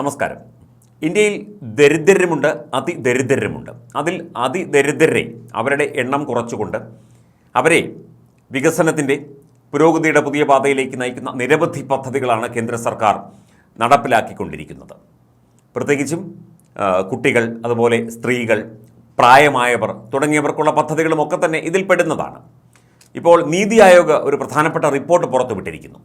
നമസ്കാരം. ഇന്ത്യയിൽ ദരിദ്രരുമുണ്ട് അതിദരിദ്രരുമുണ്ട്. അതിൽ അതിദരിദ്രരെ അവരുടെ എണ്ണം കുറച്ചുകൊണ്ട് അവരെ വികസനത്തിന്റെ പുരോഗതിയുടെ പുതിയ പാതയിലേക്ക് നയിക്കുന്ന നിരവധി പദ്ധതികളാണ് കേന്ദ്ര സർക്കാർ നടപ്പിലാക്കിക്കൊണ്ടിരിക്കുന്നത്. പ്രത്യേകിച്ചും കുട്ടികൾ അതുപോലെ സ്ത്രീകൾ പ്രായമായവർ തുടങ്ങിയവർക്കുള്ള പദ്ധതികളുമൊക്കെ തന്നെ ഇതിൽ പെടുന്നതാണ് ഇപ്പോൾ നീതി ആയോഗ് ഒരു പ്രധാനപ്പെട്ട റിപ്പോർട്ട് പുറത്തുവിട്ടിരിക്കുന്നു.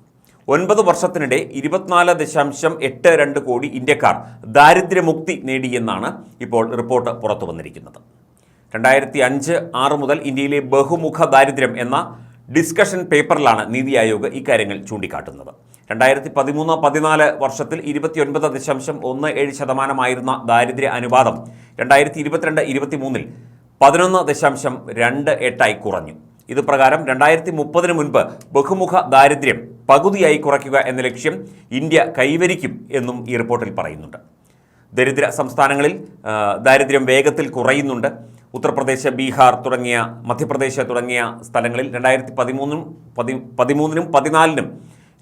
ഒൻപത് വർഷത്തിനിടെ ഇരുപത്തിനാല് ദശാംശം എട്ട് രണ്ട് കോടി ഇന്ത്യക്കാർ ദാരിദ്ര്യമുക്തി നേടിയെന്നാണ് ഇപ്പോൾ റിപ്പോർട്ട് പുറത്തു വന്നിരിക്കുന്നത്. രണ്ടായിരത്തി അഞ്ച് ആറ് മുതൽ ഇന്ത്യയിലെ ബഹുമുഖ ദാരിദ്ര്യം എന്ന ഡിസ്കഷൻ പേപ്പറിലാണ് നീതി ആയോഗ് ഇക്കാര്യങ്ങൾ ചൂണ്ടിക്കാട്ടുന്നത്. രണ്ടായിരത്തി പതിമൂന്ന് പതിനാല് വർഷത്തിൽ ഇരുപത്തിയൊൻപത് ദശാംശം ഒന്ന് ഏഴ് ശതമാനമായിരുന്ന ദാരിദ്ര്യ അനുപാതം രണ്ടായിരത്തി ഇരുപത്തിരണ്ട് ഇരുപത്തിമൂന്നിൽ പതിനൊന്ന് ദശാംശം രണ്ട് എട്ടായി കുറഞ്ഞു. ഇത് പ്രകാരം രണ്ടായിരത്തി മുപ്പതിന് മുൻപ് ബഹുമുഖ ദാരിദ്ര്യം പകുതിയായി കുറയ്ക്കുക എന്ന ലക്ഷ്യം ഇന്ത്യ കൈവരിക്കും എന്നും ഈ റിപ്പോർട്ടിൽ പറയുന്നുണ്ട്. ദരിദ്ര സംസ്ഥാനങ്ങളിൽ ദാരിദ്ര്യം വേഗത്തിൽ കുറയുന്നുണ്ട്. ഉത്തർപ്രദേശ് ബീഹാർ തുടങ്ങിയ മധ്യപ്രദേശ് തുടങ്ങിയ സ്ഥലങ്ങളിൽ രണ്ടായിരത്തി പതിമൂന്നും പതി പതിമൂന്നിനും പതിനാലിനും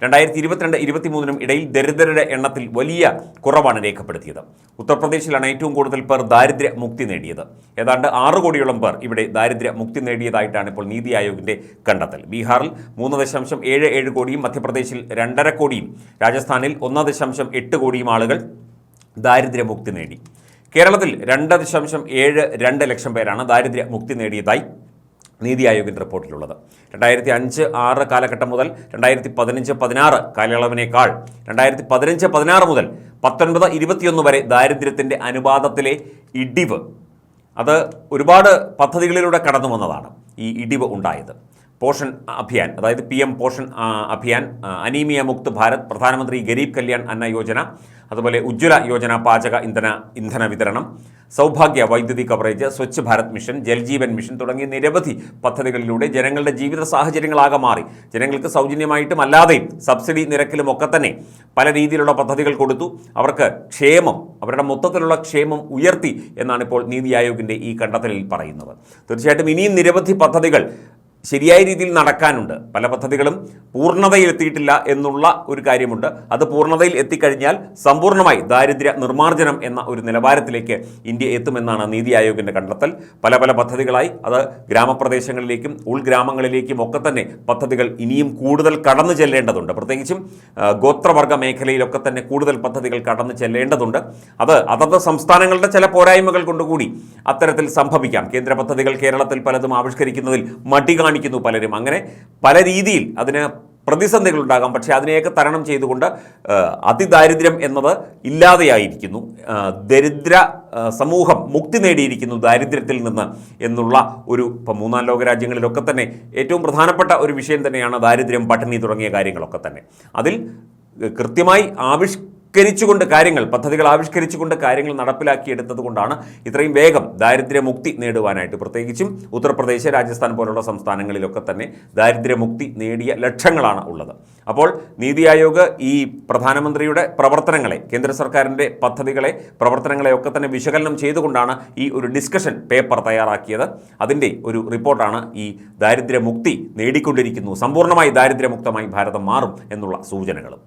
രണ്ടായിരത്തി ഇരുപത്തിരണ്ട് ഇരുപത്തിമൂന്നിനും ഇടയിൽ ദരിദ്രരുടെ എണ്ണത്തിൽ വലിയ കുറവാണ് രേഖപ്പെടുത്തിയത്. ഉത്തർപ്രദേശിലാണ് ഏറ്റവും കൂടുതൽ പേർ ദാരിദ്ര്യ മുക്തി നേടിയത്. ഏതാണ്ട് ആറ് കോടിയോളം പേർ ഇവിടെ ദാരിദ്ര്യ മുക്തി നേടിയതായിട്ടാണ് ഇപ്പോൾ നീതി ആയോഗിന്റെ കണ്ടെത്തൽ. ബീഹാറിൽ മൂന്ന് ദശാംശം ഏഴ് ഏഴ് കോടിയും മധ്യപ്രദേശിൽ രണ്ടര കോടിയും രാജസ്ഥാനിൽ ഒന്ന് ദശാംശം എട്ട് കോടിയും ആളുകൾ ദാരിദ്ര്യമുക്തി നേടി. കേരളത്തിൽ രണ്ട് ദശാംശം ഏഴ് രണ്ട് ലക്ഷം പേരാണ് ദാരിദ്ര്യമുക്തി നേടിയതായി നീതി ആയോഗിന്റെ റിപ്പോർട്ടിലുള്ളത്. രണ്ടായിരത്തി അഞ്ച് ആറ് കാലഘട്ടം മുതൽ രണ്ടായിരത്തി പതിനഞ്ച് പതിനാറ് കാലയളവിനേക്കാൾ രണ്ടായിരത്തി പതിനഞ്ച് പതിനാറ് മുതൽ പത്തൊൻപത് ഇരുപത്തിയൊന്ന് വരെ ദാരിദ്ര്യത്തിന്റെ അനുപാതത്തിലെ ഇടിവ്. അത് ഒരുപാട് പദ്ധതികളിലൂടെ കടന്നു വന്നതാണ് ഈ ഇടിവ് ഉണ്ടായത്. പോഷൻ അഭിയാൻ അതായത് P M Poshan Abhiyan anaemia Mukt Bharat Pradhan Mantri Garib Kalyan അന്ന യോജന അതുപോലെ ഉജ്ജ്വല യോജന പാചക ഇന്ധന ഇന്ധന വിതരണം സൗഭാഗ്യ വൈദ്യുതി coverage Swachh Bharat mission Jaljeevan mission തുടങ്ങിയ നിരവധി പദ്ധതികളിലൂടെ ജനങ്ങളുടെ ജീവിത സാഹചര്യങ്ങളാകെ മാറി. ജനങ്ങൾക്ക് സൗജന്യമായിട്ടും അല്ലാതെയും സബ്സിഡി നിരക്കിലും ഒക്കെ തന്നെ പല രീതിയിലുള്ള പദ്ധതികൾ കൊടുത്തു. അവർക്ക് ക്ഷേമം അവരുടെ മൊത്തത്തിലുള്ള ക്ഷേമം ഉയർത്തി എന്നാണ് ഇപ്പോൾ നീതി ആയോഗിന്റെ ഈ കണ്ടെത്തലിൽ പറയുന്നത്. തീർച്ചയായിട്ടും ഇനിയും നിരവധി പദ്ധതികൾ ശരിയായ രീതിയിൽ നടക്കാനുണ്ട്. പല പദ്ധതികളും പൂർണതയിൽ എത്തിയിട്ടില്ല എന്നുള്ള ഒരു കാര്യമുണ്ട്. അത് പൂർണതയിൽ എത്തിക്കഴിഞ്ഞാൽ സമ്പൂർണമായി ദാരിദ്ര്യ നിർമ്മാർജനം എന്ന ഒരു നിലവാരത്തിലേക്ക് ഇന്ത്യ എത്തുമെന്നാണ് നീതി ആയോഗിന്റെ കണ്ടെത്തൽ. പല പല പദ്ധതികളായി അത് ഗ്രാമപ്രദേശങ്ങളിലേക്കും ഉൾഗ്രാമങ്ങളിലേക്കും ഒക്കെ തന്നെ പദ്ധതികൾ ഇനിയും കൂടുതൽ കടന്നു ചെല്ലേണ്ടതുണ്ട്. പ്രത്യേകിച്ചും ഗോത്രവർഗ മേഖലയിലൊക്കെ തന്നെ കൂടുതൽ പദ്ധതികൾ കടന്നു ചെല്ലേണ്ടതുണ്ട്. അത് അതത് സംസ്ഥാനങ്ങളുടെ ചില പോരായ്മകൾ കൊണ്ടുകൂടി അത്തരത്തിൽ സംഭവിക്കാം. കേന്ദ്ര പദ്ധതികൾ കേരളത്തിൽ പലതും ആവിഷ്കരിക്കുന്നതിൽ മടി കാണിക്കുന്നു പലരും. അങ്ങനെ പല രീതിയിൽ അതിന് പ്രതിസന്ധികൾ ഉണ്ടാകാം പക്ഷേ അതിനെയൊക്കെ തരണം ചെയ്തുകൊണ്ട് അതിദാരിദ്ര്യം എന്നത് ഇല്ലാതെയായിരിക്കുന്നു. ദരിദ്ര സമൂഹം മുക്തി നേടിയിരിക്കുന്നു ദാരിദ്ര്യത്തിൽ നിന്ന് എന്നുള്ള ഒരു ഇപ്പം മൂന്നാം ലോക രാജ്യങ്ങളിലൊക്കെ തന്നെ ഏറ്റവും പ്രധാനപ്പെട്ട ഒരു വിഷയം തന്നെയാണ് ദാരിദ്ര്യം പട്ടിണി തുടങ്ങിയ കാര്യങ്ങളൊക്കെ തന്നെ. അതിൽ കൃത്യമായി ആവിഷ്കരിച്ചുകൊണ്ട് കാര്യങ്ങൾ പദ്ധതികൾ ആവിഷ്കരിച്ചുകൊണ്ട് കാര്യങ്ങൾ നടപ്പിലാക്കിയെടുത്തത് കൊണ്ടാണ് ഇത്രയും വേഗം ദാരിദ്ര്യമുക്തി നേടുവാനായിട്ട് പ്രത്യേകിച്ചും ഉത്തർപ്രദേശ് രാജസ്ഥാൻ പോലുള്ള സംസ്ഥാനങ്ങളിലൊക്കെ തന്നെ ദാരിദ്ര്യമുക്തി നേടിയ ലക്ഷങ്ങളാണ് ഉള്ളത്. അപ്പോൾ നീതി ആയോഗ് ഈ പ്രധാനമന്ത്രിയുടെ പ്രവർത്തനങ്ങളെ കേന്ദ്ര സർക്കാരിന്റെ പദ്ധതികളെ പ്രവർത്തനങ്ങളെ ഒക്കെ തന്നെ വിശകലനം ചെയ്തുകൊണ്ടാണ് ഈ ഒരു ഡിസ്കഷൻ പേപ്പർ തയ്യാറാക്കിയത്. അതിന്റെ ഒരു റിപ്പോർട്ടാണ് ഈ ദാരിദ്ര്യമുക്തി നേടിക്കൊണ്ടിരിക്കുന്നു. സമ്പൂർണമായി ദാരിദ്ര്യമുക്തമായി ഭാരതം മാറും എന്നുള്ള സൂചനകളും.